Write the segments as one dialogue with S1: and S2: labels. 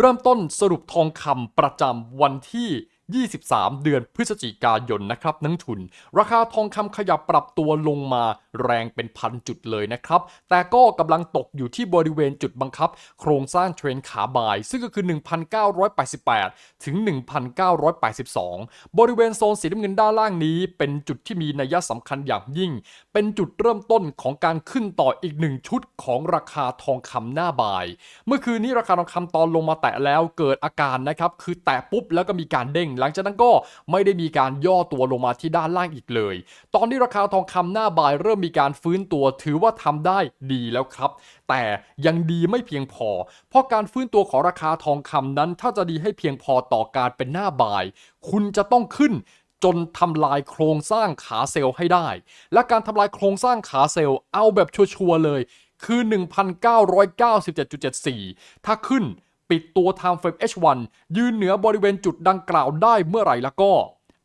S1: เริ่มต้นสรุปทองคำประจำวันที่ 23 เดือนพฤศจิกายนนะครับนักทุน ราคาทองคำขยับปรับตัวลงมา แรงเป็นพันจุดเลยนะครับ แต่ก็กำลังตกอยู่ที่บริเวณจุดบังคับ โครงสร้างเทรนขาบาย ซึ่งก็คือ 1,988 ถึง 1,982 บริเวณโซนสีน้ำเงินด้านล่างนี้ เป็นจุดที่มีนัยสำคัญอย่างยิ่ง เป็นจุดเริ่มต้นของการขึ้นต่ออีกหนึ่งชุดของราคาทองคำหน้าบาย เมื่อคืนนี้ราคาทองคำตอนลงมาแตะแล้วเกิดอาการนะครับ คือแตะปุ๊บแล้วก็มีการเด้ง หลังจากนั้นก็ไม่ได้มีการย่อตัวลงมาที่ด้านล่างอีกเลย ตอนนี้ราคาทองคำหน้าบายเริ่มมีการฟื้นตัวถือว่าทำได้ดีแล้วครับ แต่ยังดีไม่เพียงพอ เพราะการฟื้นตัวของราคาทองคำนั้น ถ้าจะดีให้เพียงพอต่อการเป็นหน้าบ่าย คุณจะต้องขึ้นจนทำลายโครงสร้างขาเซลล์ให้ได้ และการทำลายโครงสร้างขาเซลล์เอาแบบชัวร์ๆเลย คือ 1,997.74 ถ้าขึ้นปิดตัว time frame H1 ยืนเหนือบริเวณจุดดังกล่าวได้เมื่อไหร่แล้วก็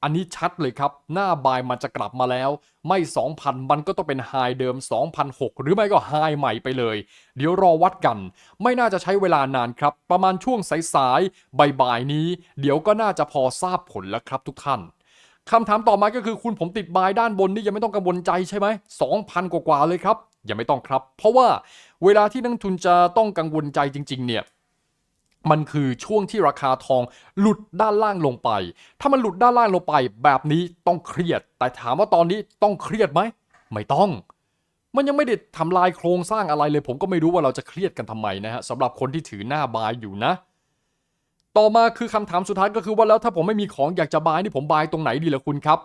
S1: อันนี้ชัดเลยครับ หน้าบายมันจะกลับมาแล้ว ไม่ 2,000 มันก็ต้องเป็นไฮเดิม 2,006 หรือไม่ก็ไฮใหม่ไปเลย เดี๋ยวรอวัดกัน ไม่น่าจะใช้เวลานานครับ ประมาณช่วงสายๆบ่ายๆนี้ เดี๋ยวก็น่าจะพอทราบผลแล้วครับทุกท่านคำถามต่อมาก็คือคุณผมติดบายด้านบนนี่ยังไม่ต้องกังวลใจใช่ไหม2,000 กว่าๆเลยครับยังไม่ต้องครับ เพราะว่าเวลาที่นักทุนจะต้องกังวลใจจริง ๆ เนี่ย มันคือช่วงที่ราคาทองหลุดด้านล่างลงไป ถ้ามันหลุดด้านล่างลงไปแบบนี้ต้องเครียด แต่ถามว่าตอนนี้ต้องเครียดไหม ไม่ต้อง มันยังไม่ได้ทำลายโครงสร้างอะไรเลย ผมก็ไม่รู้ว่าเราจะเครียดกันทำไมนะฮะสำหรับคนที่ถือหน้าบายอยู่นะ ต่อมาคือคำถามสุดท้ายก็คือว่าแล้วถ้าผมไม่มีของอยากจะบายนี่ผมบายตรงไหนดีล่ะคุณครับ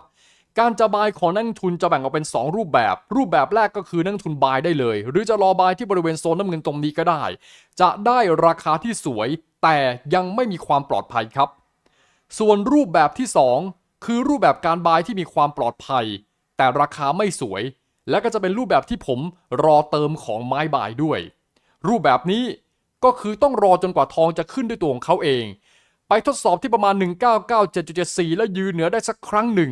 S1: การจะบายของนักลงทุนจะแบ่งออกเป็น 2 รูปแบบ รูปแบบแรกก็คือนักลงทุนบายได้เลย หรือจะรอบายที่บริเวณโซนน้ำเงินตรงนี้ก็ได้ จะได้ราคาที่สวย แต่ยังไม่มีความปลอดภัยครับ ส่วนรูปแบบที่ 2 คือรูปแบบการบายที่มีความปลอดภัย แต่ราคาไม่สวย และก็จะเป็นรูปแบบที่ผมรอเติมของไม้บายด้วย รูปแบบนี้ก็คือต้องรอจนกว่าทองจะขึ้นด้วยตัวของเขาเอง ไปทดสอบที่ประมาณ 1997.74 แล้วยืนเหนือได้สักครั้งหนึ่ง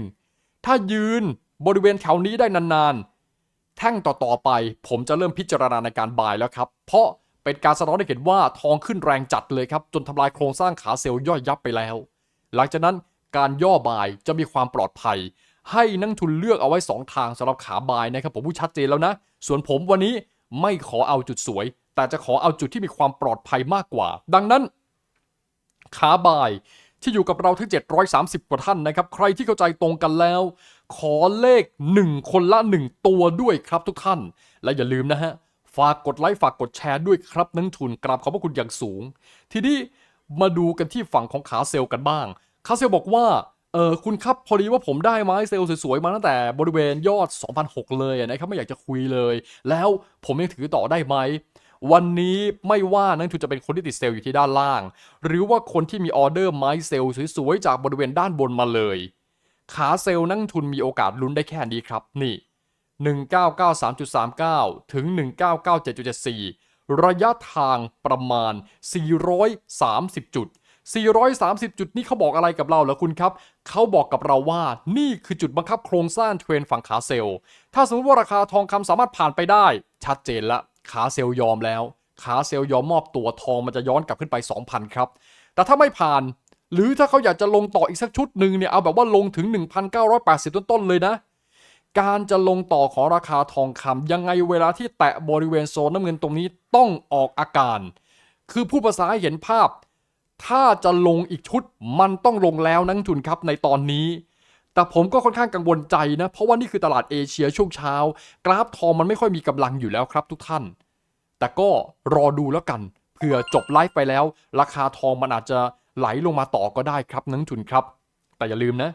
S1: ถ้ายืนบริเวณแถวนี้ได้นานๆ แท่งต่อๆไป ผมจะเริ่มพิจารณาในการบายแล้วครับ เพราะ เป็นการสะท้อนให้เห็นว่าทองขึ้นแรงจัดเลยครับ จนทำลายโครงสร้างขาเซลล์ย่อยยับไปแล้ว หลังจากนั้นการย่อบายจะมีความปลอดภัย ให้นักทุนเลือกเอาไว้ 2 ทางสำหรับขาบายนะครับผมพูดชัดเจนแล้วนะ ส่วนผมวันนี้ไม่ขอเอาจุดสวย แต่จะขอเอาจุดที่มีความปลอดภัยมากกว่า ดังนั้น ขาบายที่อยู่กับเราทั้ง 730 กว่าท่านนะครับ ใครที่เข้าใจตรงกันแล้ว ขอเลข 1 คนละ 1 ตัวด้วยครับทุกท่าน และอย่าลืมนะฮะ ฝากกดไลค์ฝากกดแชร์ด้วยครับนักทุนกราบขอบพระคุณอย่างสูง ทีนี้มาดูกันที่ฝั่งของขาเซลล์กันบ้าง ขาเซลล์บอกว่าเออคุณครับพอดีว่าผมได้ไม้เซลล์สวยๆ มาตั้งแต่บริเวณยอด 2,006 เลยนะครับไม่อยากจะคุยเลย แล้วผมยังถือต่อได้ไหม วันนี้ไม่ว่านักทุนจะเป็นคนที่ติดเซลล์อยู่ที่ด้านล่าง หรือว่าคนที่มีออเดอร์ไม้เซลล์สวยๆ จากบริเวณด้านบนมาเลย ขาเซลล์นักทุนมีโอกาสลุ้นได้แค่นี้ครับนี่ 1993.39 ถึง 1997.74 ระยะทางประมาณ 430 จุด 430 จุดนี่เขาบอกอะไรกับเราเหรอคุณครับ เขาบอกกับเราว่านี่คือจุดบังคับโครงสร้างเทรนฝั่งขาเซล ถ้าสมมติว่าราคาทองคำสามารถผ่านไปได้ ชัดเจนละขาเซลยอมแล้ว ขาเซลยอมมอบตัวทองมันจะย้อนกลับขึ้นไป 2,000 ครับ แต่ถ้าไม่ผ่าน หรือถ้าเขาอยากจะลงต่ออีกสักชุดหนึ่งเนี่ยเอาแบบว่าลงถึง 1,980 ต้นๆเลยนะ การจะลงต่อของราคาทองคำยังไงเวลาที่แตะบริเวณโซนน้ำเงินตรงนี้ต้องออกอาการ คือผู้ภาษาเห็นภาพ ถ้าจะลงอีกชุดมันต้องลงแล้วนักทุนครับในตอนนี้ แต่ผมก็ค่อนข้างกังวลใจนะ เพราะว่านี่คือตลาดเอเชียช่วงเช้า กราฟทองมันไม่ค่อยมีกำลังอยู่แล้วครับทุกท่าน แต่ก็รอดูแล้วกันเผื่อจบไลฟ์ไปแล้ว ราคาทองมันอาจจะไหลลงมาต่อก็ได้ครับนักทุนครับ แต่อย่าลืมนะ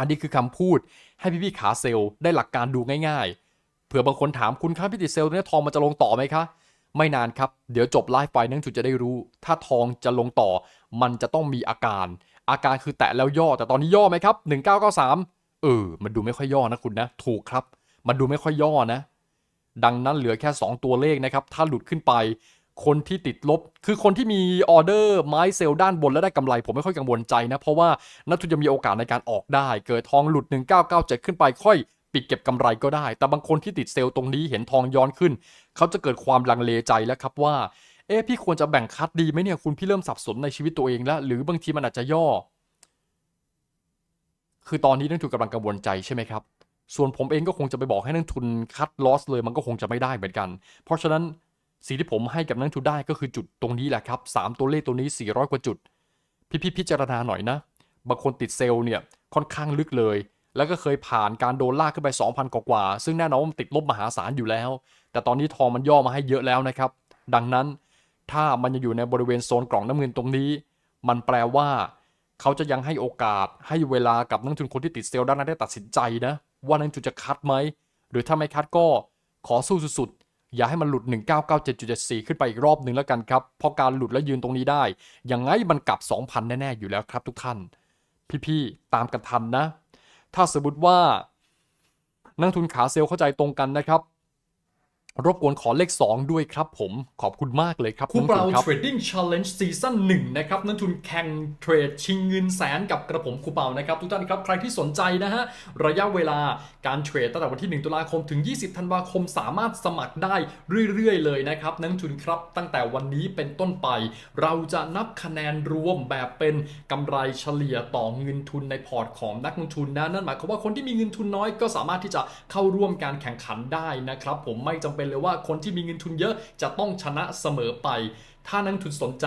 S1: อันนี้คือคำพูดให้พี่ๆขาเซลได้หลักการดูง่ายๆ เผื่อบางคนถามคุณครับพี่ติดเซลเนี่ยทองมันจะลงต่อไหมคะ ไม่นานครับ เดี๋ยวจบไลฟ์ไปนักจุดจะได้รู้ ถ้าทองจะลงต่อ มันจะต้องมีอาการ อาการคือแตะแล้วย่อ แต่ตอนนี้ย่อไหมครับ 1993 เออ มันดูไม่ค่อยย่อนะคุณนะ ถูกครับ มันดูไม่ค่อยย่อนะ ดังนั้นเหลือแค่ 2 ตัวเลขนะครับ ถ้าหลุดขึ้นไป คนที่ติดลบ คือคนที่มีออเดอร์ไม้เซลล์ด้านบนแล้วได้กำไร ผมไม่ค่อยกังวลใจนะ เพราะว่านักทุนจะมีโอกาสในการออกได้ เกิดทองหลุด 1997 ขึ้นไปค่อยปิดเก็บกำไรก็ได้ แต่บางคนที่ติดเซลล์ตรงนี้เห็นทองย้อนขึ้น เขาจะเกิดความลังเลใจแล้วครับว่า เอ๊ะพี่ควรจะแบ่งคัดดีไหมเนี่ยคุณพี่เริ่มสับสนในชีวิตตัวเองแล้ว หรือบางทีมันอาจจะย่อ คือตอนนี้นักทุนกำลังกังวลใจใช่ไหมครับ ส่วนผมเองก็คงจะไปบอกให้นักทุนคัดลอสเลยมันก็คงจะไม่ได้เหมือนกัน เพราะฉะนั้น สิ่งที่ผมให้กับนักทุนได้ก็คือจุดตรงนี้แหละครับสามตัวเลขตัวนี้ 400 กว่าจุด พี่พี่พิจารณาหน่อยนะ บางคนติดเซลล์เนี่ยค่อนข้างลึกเลย แล้วก็เคยผ่านการโดนลากขึ้นไป 2,000 กว่า ซึ่งแน่นอนว่ามันติดลบมหาศาลอยู่แล้ว แต่ตอนนี้ทองมันย่อมาให้เยอะแล้วนะครับ ดังนั้นถ้ามันยังอยู่ในบริเวณโซนกล่องน้ำเงินตรงนี้ มันแปลว่า เขาจะยังให้โอกาสให้เวลากับนักทุนคนที่ติดเซลล์ด้านนั้นได้ตัดสินใจนะ ว่านักทุนจะคัดไหมหรือถ้าไม่คัดก็ขอสู้สุด อย่าให้มันหลุด 1997.74 ขึ้นไปอีกรอบหนึ่งแล้วกันครับ เพราะการหลุดและยืนตรงนี้ได้ ยังไงมันกลับ 2,000 แน่ ๆ อยู่แล้วครับทุกท่าน พี่ๆ ตามกันทันนะ ถ้าสมมติว่า นักทุนขาเซลเข้าใจตรงกันนะครับ รบกวนขอเลข 2 ด้วยครับผมขอบคุณมากเลยครับ
S2: คู่เปล่า
S1: นักลงทุนครับ
S2: Trading Challenge ซีซั่น1นะครับนักทุนแข่งเทรดชิงเงินแสนกับกระผมคู่เปล่านะครับทุกท่านครับใครที่สนใจนะฮะระยะเวลาการเทรดตั้งแต่วันที่ 1 ตุลาคมถึง 20 ธันวาคม สามารถสมัครได้เรื่อยๆ เลยนะครับนักทุนครับตั้งแต่วันนี้เป็นต้นไป เราจะนับคะแนนรวมแบบเป็นกำไรเฉลี่ยต่อเงินทุนในพอร์ตของนักลงทุนนะนั่นหมายความว่าคนที่มีเงินทุนน้อยก็สามารถที่จะเข้าร่วมการแข่งขันได้นะครับผมไม่จำเป็นเลยว่าคนที่มีเงินทุนเยอะจะต้องชนะเสมอไป ถ้านักทุนสนใจ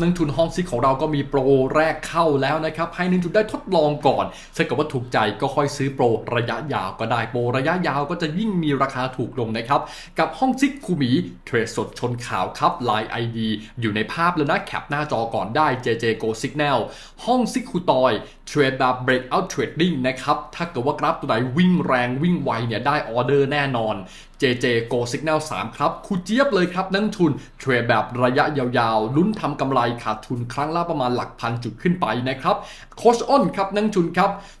S2: นักทุนห้องซิกของเราก็มีโปรแรกเข้าแล้วนะครับ ให้นักทุนได้ทดลองก่อนถ้าเกิดว่าถูกใจก็ค่อยซื้อโปรระยะยาวก็ได้โปรระยะยาวก็จะยิ่งมีราคาถูกลงนะครับ กับห้องซิกคูหมีเทรดสดชนข่าวครับ Line ID อยู่ในภาพแล้วนะแคปหน้าจอก่อนได้ JJ Go Signal ห้องซิกคูตอย เทรดแบบ breakout trading นะครับ ถ้าเกิดว่ากราฟตัวไหนวิ่งแรงวิ่งไวเนี่ยได้ออเดอร์แน่นอน JJ Go Signal 3 ครับคูเจี๊ยบเลยครับ นักทุนเทรดแบบระยะยาวๆ ลุ้นทำกำไรขาดทุนครั้งละประมาณหลักพันจุดขึ้นไปนะครับ โคชอ้นครับนักทุนครับ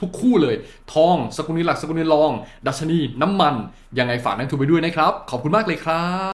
S2: ทุกคู่เลย ทอง สกุลเงินหลัก สกุลเงินรอง ดัชนี น้ำมัน ยังไงฝากนักทุนไปด้วยนะครับ ขอบคุณมากเลยครับ